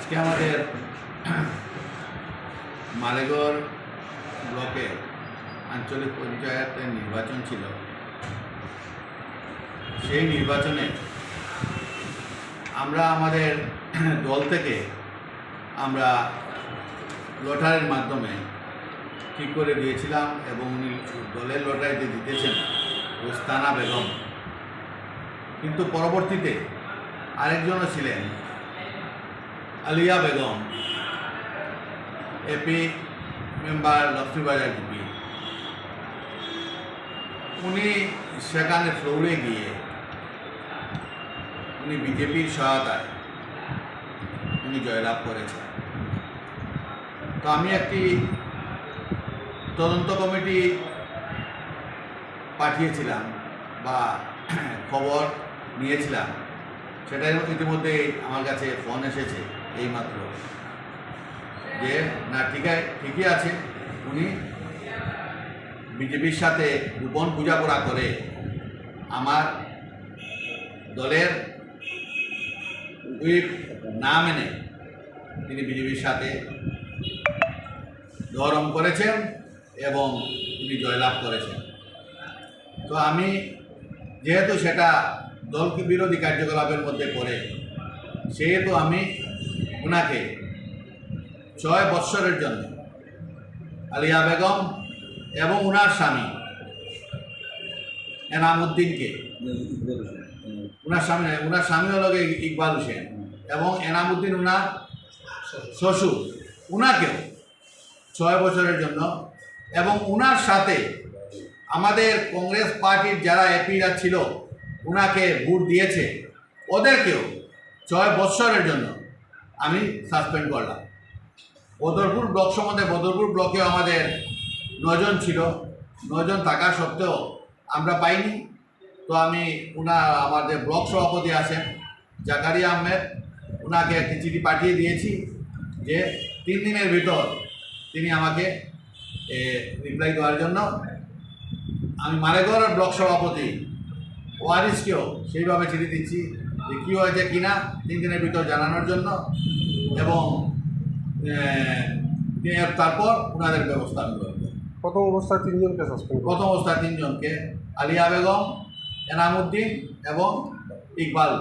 আজকে আমাদের মালেগড় ব্লকে আঞ্চলিক পঞ্চায়েতের নির্বাচন ছিল। সেই নির্বাচনে আমরা আমাদের দল থেকে আমরা লটারির মাধ্যমে ঠিক করে দিয়েছিলাম এবং উনি দলের লটারিতে জিতেছেন রোস্তানা বেগম। কিন্তু পরবর্তীতে আরেকজনও ছিলেন Aliya Begum AP member Lakshmibazar GP. উনি সেখানে ফ্লোরে গিয়ে উনি বিজেপির সহায়তায় উনি জয়লাভ করেছেন। তো আমি একটি তদন্ত কমিটি পাঠিয়েছিলাম বা খবর নিয়েছিলাম। সেটা ইতিমধ্যে আমার কাছে ফোন এসেছে এইমাত্র। যে, না ঠিক ঠিকই আছে। উনি বিজেপির সাথে গোপন পূজা করা আমার দলের হুইপ না মেনে তিনি বিজেপির সাথে দরম করেছেন এবং তিনি জয়লাভ করেছেন। তো আমি যেহেতু সেটা দলকে বিরোধী কার্যকলাপের মধ্যে পড়ে। সেহেতু আমি ওনাকে ছয় বৎসরের জন্য আলিয়া বেগম এবং ওনার স্বামী এনামুদ্দিনকে। ওনার স্বামী ওনার স্বামী হল ইকবাল হোসেন এবং এনামুদ্দিন ওনার শ্বশুর। ওনাকেও ছয় বছরের জন্য এবং ওনার সাথে আমাদের কংগ্রেস পার্টির যারা এপিরা ছিল ওনাকে ভোট দিয়েছে। ওদেরকেও ছয় বৎসরের জন্য আমি সাসপেন্ড করলাম। বদরপুর ব্লক সম্বন্ধে বদরপুর ব্লকেও আমাদের নজন ছিল। নজন থাকা সত্ত্বেও আমরা পাইনি। তো আমি ওনার আমাদের ব্লক সভাপতি আছেন জাকারিয়া আহমেদ। ওনাকে একটি চিঠি পাঠিয়ে দিয়েছি যে তিন দিনের ভিতর তিনি আমাকে রিপ্লাই দেওয়ার জন্য। আমি মালেগড় ব্লক সভাপতি ওয়ারিসকেও সেইভাবে ছেড়ে দিচ্ছি যে কী হয়েছে কি না তিন দিনের ভিতর জানানোর জন্য এবং তারপর ওনাদের ব্যবস্থা প্রথম অবস্থায় তিনজনকে সাসপেন্ড প্রথম অবস্থায় তিনজনকে আলিয়া বেগম এনামুদ্দিন এবং ইকবাল।